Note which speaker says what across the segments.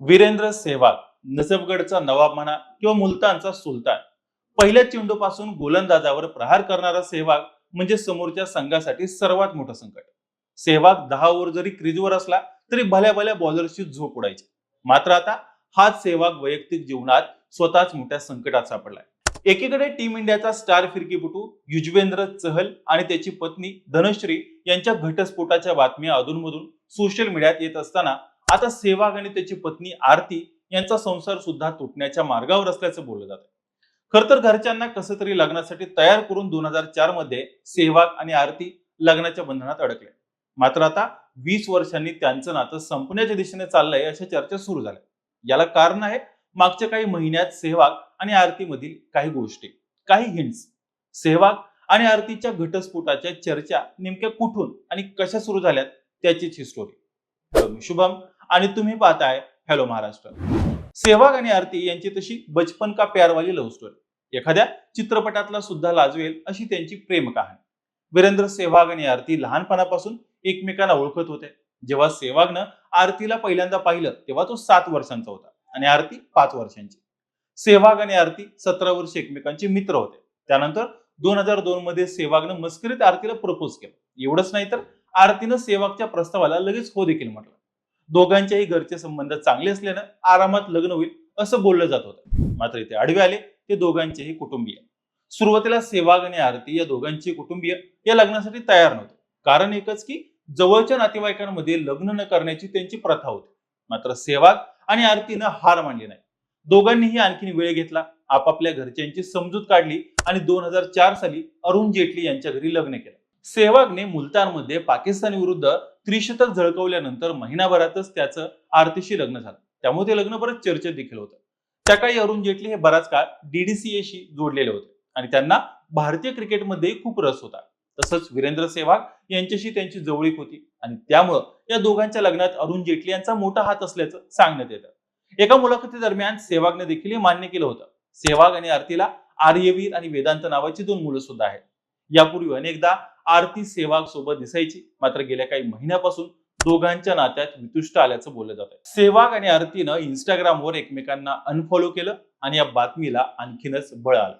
Speaker 1: वीरेंद्र सेहवाग नजफगडचा नवाब म्हणा किंवा मुलतानचा सुलतान. पहिल्या चेंडूपासून गोलंदाजावर प्रहार करणारा सेहवाग म्हणजे समोरच्या संघासाठी सर्वात मोठं संकट. सेहवाग दहा ओव्हर जरी क्रीजवर असला तरी भल्या भल्या बॉलरची झोप उडायची. मात्र आता हाच सेहवाग वैयक्तिक जीवनात स्वतःच मोठ्या संकटात सापडलाय. एकीकडे टीम इंडियाचा स्टार फिरकीपटू युजवेंद्र चहल आणि त्याची पत्नी धनश्री यांच्या घटस्फोटाच्या बातम्या अधूनमधून सोशल मीडियात येत असताना आता सेहवाग आणि त्याची पत्नी आरती यांचा संसार सुद्धा तुटण्याच्या मार्गावर असल्याचं बोललं जात खर तर घरच्यांना कसं तरी लग्नासाठी तयार करून दोन हजार चारमध्ये सेहवाग आणि आरती लग्नाच्या बंधनात अडकले. मात्र आता वीस वर्षांनी त्यांचं नातं संपण्याच्या दिशेने चाललंय अशा चर्चा सुरू झाल्या. याला कारण आहे मागच्या काही महिन्यात सेहवाग आणि आरतीमधील काही गोष्टी काही हिंट्स सेहवाग आणि आरतीच्या घटस्फोटाच्या चर्चा नेमक्या कुठून आणि कशा सुरू झाल्यात त्याचीच ही स्टोरी शुभम आणि तुम्ही पाहताय हॅलो महाराष्ट्र. सेहवाग आणि आरती यांची तशी बचपन का प्यारवाली लव्ह स्टोरी एखाद्या चित्रपटातला सुद्धा लाजवेल अशी त्यांची प्रेम कहाणी. वीरेंद्र सेहवाग आणि आरती लहानपणापासून एकमेकांना ओळखत होते. जेव्हा सेहवागनं आरतीला पहिल्यांदा पाहिलं तेव्हा तो सात वर्षांचा होता आणि आरती पाच वर्षांची. सेहवाग आणि आरती सतरा वर्ष एकमेकांचे मित्र होते. त्यानंतर दोन हजार दोन मध्ये सेहवागनं मस्करीत आरतीला प्रपोज केलं. एवढंच नाही तर आरतीनं सेहवागच्या प्रस्तावाला लगेच हो देखील म्हटलं. दोघांच्याही घरचे संबंध चांगले असल्यानं आरामात लग्न होईल असं बोललं जात होतं. मात्र इथे आडवे आले ते दोघांचेही कुटुंबीय. सुरुवातीला सेवाग आणि आरती या दोघांची कुटुंबीय या लग्नासाठी तयार नव्हते. कारण एकच की जवळच्या नातेवाईकांमध्ये लग्न न करण्याची त्यांची प्रथा होती. मात्र सेवाग आणि आरतीनं हार मानली नाही. दोघांनीही आणखीन वेळ घेतला आपापल्या घरच्यांची समजूत काढली आणि दोन हजार चार साली अरुण जेटली यांच्या घरी लग्न केलं. सेहवागने मुलतानमध्ये पाकिस्तान विरुद्ध त्रिशतक झळकवल्यानंतर महिनाभरातच त्याचं आरतीशी लग्न झालं. त्यामुळे ते लग्न बरंच चर्चेत देखील होतं. त्या काळी अरुण जेटली हे बराच काळ डीडीसीएशी जोडलेले होते आणि त्यांना भारतीय क्रिकेटमध्ये खूप रस होता. तसंच वीरेंद्र सेहवाग यांच्याशी त्यांची जवळीक होती आणि त्यामुळं या दोघांच्या लग्नात अरुण जेटली यांचा मोठा हात असल्याचं सांगण्यात येतं. एका मुलाखती दरम्यान सेहवागने देखील हे मान्य केलं होतं. सेहवाग आणि आरतीला आर्यवीर आणि वेदांत नावाची दोन मुलं सुद्धा आहेत. यापूर्वी अनेकदा आरती सेवाग सोबत दिसायची. मात्र गेल्या काही महिन्यापासून दोघांच्या नात्यात वितुष्ट आल्याचं बोललं जात आहे सेवाग आणि आरतीनं इंस्टाग्रामवर एकमेकांना अनफॉलो केलं आणि या बातमीला आणखीनच बळ आलं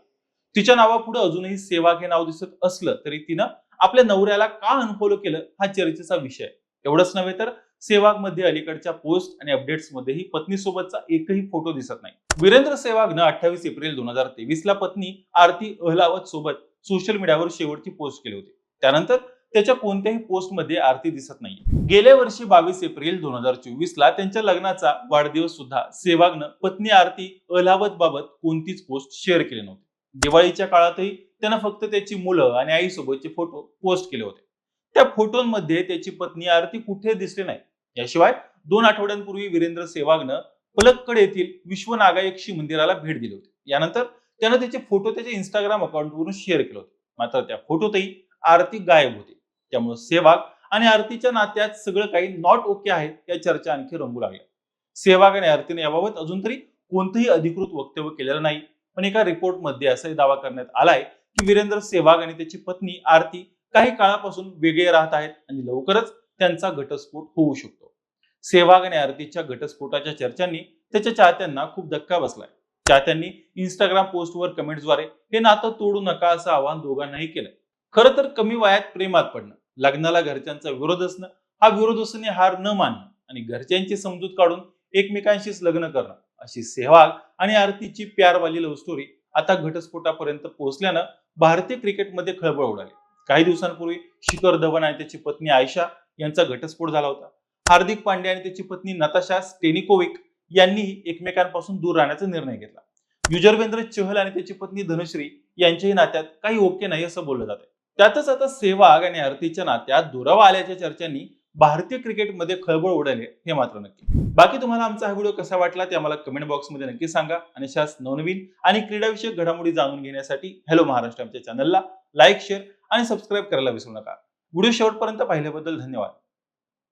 Speaker 1: तिच्या नावापुढे अजूनही सेवाग हे नाव दिसत असलं तरी तिनं आपल्या नवऱ्याला का अनफॉलो केलं हा चर्चेचा विषय. एवढंच नव्हे तर सेवागमध्ये अलीकडच्या पोस्ट आणि अपडेट्स मध्येही पत्नीसोबतचा एकही फोटो दिसत नाही. वीरेंद्र सेवागनं अठ्ठावीस एप्रिल दोन हजार तेवीस ला पत्नी आरती अहलावत सोबत सोशल मीडियावर शेवटची पोस्ट केली होती. त्यानंतर त्याच्या कोणत्याही पोस्टमध्ये आरती दिसत नाही गेल्या वर्षी बावीस एप्रिल दोन हजार चोवीस ला त्यांच्या लग्नाचा वाढदिवस सुद्धा सेहवागनं पत्नी आरती अलावत बाबत कोणतीच पोस्ट शेअर केली नव्हती. दिवाळीच्या काळातही त्यानं फक्त त्याची मुलं आणि आईसोबतचे फोटो पोस्ट केले होते. त्या फोटोंमध्ये त्याची पत्नी आरती कुठे दिसली नाही. याशिवाय दोन आठवड्यांपूर्वी वीरेंद्र सेहवागनं पलक्कड येथील विश्वनागायक्षी मंदिराला भेट दिली होती. यानंतर त्यानं त्याचे फोटो त्याच्या इंस्टाग्राम अकाउंटवरून शेअर केले होते. मात्र त्या फोटोतही आरती गायब होते. त्यामुळे सेवाग आणि आरतीच्या नात्यात सगळं काही नॉट ओके आहे या चर्चा आणखी रंगू लागल्या. सेवाग आणि आरतीने याबाबत अजून तरी कोणतंही अधिकृत वक्तव्य केलेलं नाही. पण एका रिपोर्टमध्ये असाही दावा करण्यात आलाय की वीरेंद्र सेवाग आणि त्याची पत्नी आरती काही काळापासून वेगळे राहत आहेत आणि लवकरच त्यांचा घटस्फोट होऊ शकतो. सेवाग आणि आरतीच्या घटस्फोटाच्या चर्चांनी त्याच्या चाहत्यांना खूप धक्का बसलाय. चाहत्यांनी इंस्टाग्राम पोस्टवर कमेंट्सद्वारे हे नातं तोडू नका असं आवाहन दोघांनाही केलंय. खरं तर कमी वयात प्रेमात पडणं लग्नाला घरच्यांचा विरोध असणं हा विरोध असणे हार न मानणं आणि घरच्यांची समजूत काढून एकमेकांशीच लग्न करणं अशी सेहवाग आणि आरतीची प्यारवाली लव्ह स्टोरी आता घटस्फोटापर्यंत पोहोचल्यानं भारतीय क्रिकेटमध्ये खळबळ उडाली. काही दिवसांपूर्वी शिखर धवन आणि त्याची पत्नी आयशा यांचा घटस्फोट झाला होता. हार्दिक पांड्या आणि त्याची पत्नी नताशा स्टेनिकोविक यांनीही एकमेकांपासून दूर राहण्याचा निर्णय घेतला. युजरवेंद्र चहल आणि त्याची पत्नी धनुश्री यांच्याही नात्यात काही ओके नाही असं बोललं जाते त्यातच आता सेवाग आणि आरतीच्या नात्यात दुरावा आल्याच्या चर्चांनी भारतीय क्रिकेटमध्ये खळबळ उडाली हे मात्र नक्की. बाकी तुम्हाला आमचा हा व्हिडिओ कसा वाटला ते आम्हाला कमेंट बॉक्समध्ये नक्की सांगा आणि अशाच नवनवीन आणि क्रीडाविषयक घडामोडी जाणून घेण्यासाठी हॅलो महाराष्ट्र आमच्या चॅनलला लाईक शेअर आणि सबस्क्राईब करायला विसरू नका. व्हिडिओ शेवटपर्यंत पाहिल्याबद्दल धन्यवाद.